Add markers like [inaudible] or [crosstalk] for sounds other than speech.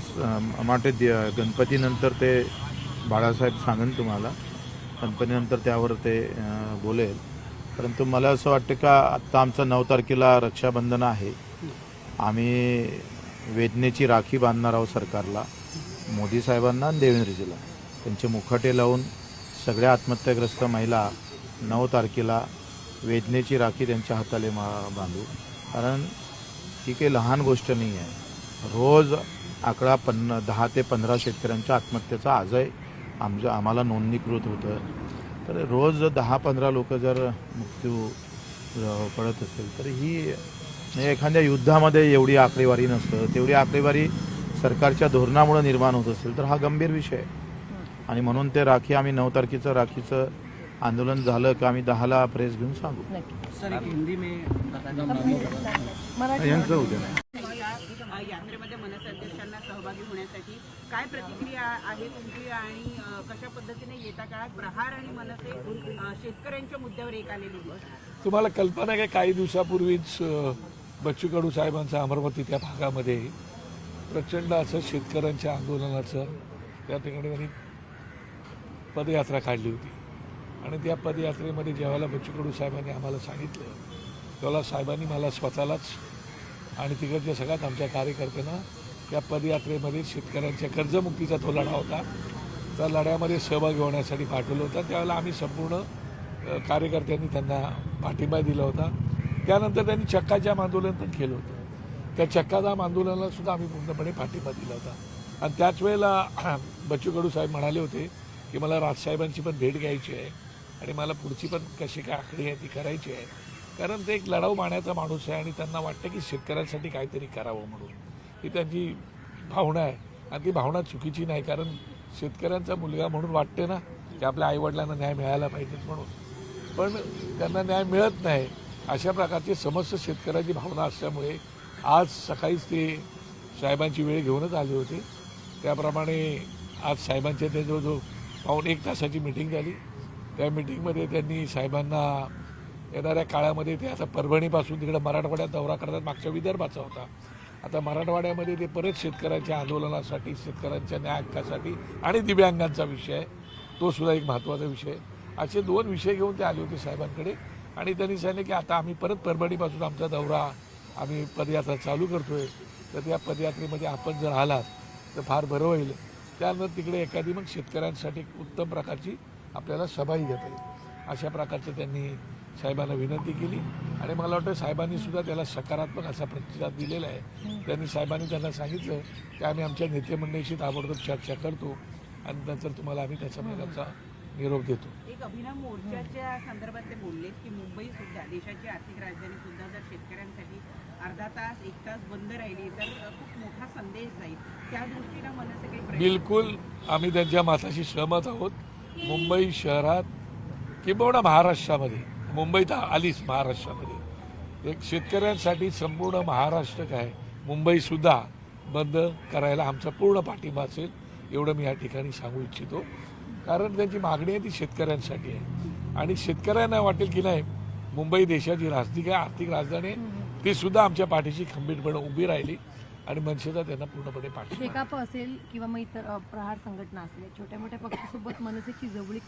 अं, गणपतीनंतर ते बाळासाहेब सांगेन तुम्हाला. गणपतीनंतर त्यावर ते बोलेल. परंतु मला असं वाटतं का आत्ता आमचं नऊ तारखेला रक्षाबंधन आहे. आम्ही वेदनेची राखी बांधणार आहोत सरकारला मोदी साहेबांना आणि देवेंद्रजीला. त्यांचे मुखटे लावून सगळ्या आत्महत्याग्रस्त महिला नऊ तारखेला वेदनेची राखी त्यांच्या हाताले मा बांधू. कारण ही काही लहान गोष्ट नाही आहे रोज आकडा पन्न दहा ते पंधरा शेतकऱ्यांच्या आत्महत्येचा आजही आमच्या आम्हाला नोंदणीकृत होतं तर रोज दहा पंधरा लोक जर मृत्यू पडत असेल तर ही एखाद्या युद्धामध्ये एवढी आकडेवारी नसतं. तेवढी आकडेवारी सरकारच्या धोरणामुळे निर्माण होत असेल तर हा गंभीर विषय. आहे आणि म्हणून ते राखी आम्ही नऊ तारखेचं राखीचं आंदोलन झालं का आम्ही दहाला प्रेस घेऊन सांगू. नक्की. सर एक हिंदी में बता मराठी यांचं उद्या. यात्रेमध्ये मनसे अध्यक्षांना सहभागी होण्यासाठी काय प्रतिक्रिया आहे तुमची आणि कशा पद्धतीने येत्या काळात प्रहार आणि मनसे शेतकऱ्यांच्या मुद्द्यावर एक आलेली तुम्हाला कल्पना काय काही दिवसापूर्वीच बच्चू कडू साहेबांचा अमरावती त्या भागामध्ये प्रचंड असं शेतकऱ्यांच्या आंदोलनाचं त्या ठिकाणी त्यांनी पदयात्रा काढली होती. आणि त्या पदयात्रेमध्ये ज्यावेळेला बच्चू कडू साहेबांनी आम्हाला सांगितलं तेव्हा साहेबांनी मला स्वतःलाच आणि तिकडच्या सगळ्यात आमच्या कार्यकर्त्यांना त्या पदयात्रेमध्ये शेतकऱ्यांच्या कर्जमुक्तीचा तो लढा होता. त्या लढ्यामध्ये सहभागी होण्यासाठी पाठवलं होतं. त्यावेळेला आम्ही संपूर्ण कार्यकर्त्यांनी त्यांना पाठिंबा दिला होता. त्यानंतर त्यांनी चक्काजाम आंदोलन पण केलं होतं. त्या चक्काजाम आंदोलनाला सुद्धा आम्ही पूर्णपणे पाठिंबा दिला होता. आणि त्याच वेळेला [clears throat] बच्चू कडू साहेब म्हणाले होते की मला राजसाहेबांची पण भेट घ्यायची आहे आणि मला पुढची पण कशी काय आखणी आहे ती करायची आहे. कारण ते एक लढाऊ माण्याचा माणूस आहे आणि त्यांना वाटतं की शेतकऱ्यांसाठी काहीतरी करावं म्हणून. ही त्यांची भावना आहे. आणि ती भावना चुकीची नाही कारण शेतकऱ्यांचा मुलगा म्हणून वाटते ना की आपल्या आईवडिलांना न्याय मिळायला पाहिजे म्हणून. पण त्यांना न्याय मिळत नाही अशा प्रकारची समस्त शेतकऱ्याची भावना असल्यामुळे आज सकाळीच ते साहेबांची वेळ घेऊनच आले होते. त्याप्रमाणे आज साहेबांच्या ते जवळजवळ पाहून एक तासाची मिटिंग झाली. त्या मिटिंगमध्ये त्यांनी साहेबांना येणाऱ्या काळामध्ये ते आता परभणीपासून तिकडे मराठवाड्यात दौरा करतात. मागच्या विदर्भाचा होता. आता मराठवाड्यामध्ये ते परत शेतकऱ्यांच्या आंदोलनासाठी शेतकऱ्यांच्या न्याय हक्कासाठी आणि दिव्यांगांचा विषय तो सुद्धा एक महत्त्वाचा विषय असे दोन विषय घेऊन ते आले होते साहेबांकडे. आणि त्यांनी सांगितलं की आता आम्ही परत परभणीपासून आमचा दौरा आम्ही पदयात्रा चालू करतोय. तर त्या पदयात्रेमध्ये आपण जर आलात तर फार बरं होईल. त्यानंतर तिकडे एखादी मग शेतकऱ्यांसाठी उत्तम प्रकारची आपल्याला सभाही घेता येईल. अशा प्रकारचं त्यांनी साहेबांना विनंती केली. आणि मला वाटतं साहेबांनी सुद्धा त्याला सकारात्मक असा प्रतिसाद दिलेला आहे. त्यांनी साहेबांनी त्यांना सांगितलं की आम्ही आमच्या नेतेमंडळीशी ताबडतोब चर्चा करतो आणि नंतर तुम्हाला आम्ही त्याच्या प्रकारचा निरोप देतो. एक अभिनव मोर्चाच्या संदर्भात ते बोलले की मुंबई सुद्धा देशाची आर्थिक राजधानी सुद्धा जर शेतकऱ्यांसाठी अर्धा तास एक तास बंद राहिली तर खूप मोठा संदेश जाईल. त्या दृष्टीनं मनसे काही बिलकुल आम्ही त्यांच्या मताशी सहमत आहोत. मुंबई शहरात किंबहुना महाराष्ट्रामध्ये मुंबईत आलीच महाराष्ट्रामध्ये. एक शेतकऱ्यांसाठी संपूर्ण महाराष्ट्र काय? मुंबईसुद्धा बंद करायला आमचा पूर्ण पाठिंबा असेल एवढं मी या ठिकाणी सांगू इच्छितो. कारण त्यांची मागणी आहे ती शेतकऱ्यांसाठी आहे. आणि शेतकऱ्यांना वाटेल की नाही मुंबई देशाची राजधानी आहे आर्थिक राजधानी आहे ती सुद्धा आमच्या पाठीशी खंबीरपणे उभी राहिली आणि मनसेचा त्यांना पूर्णपणे पाठिंबा असेल किंवा मग इतर प्रहार संघटना असेल छोट्या मोठ्या पक्षासोबत मनसेची जवळीक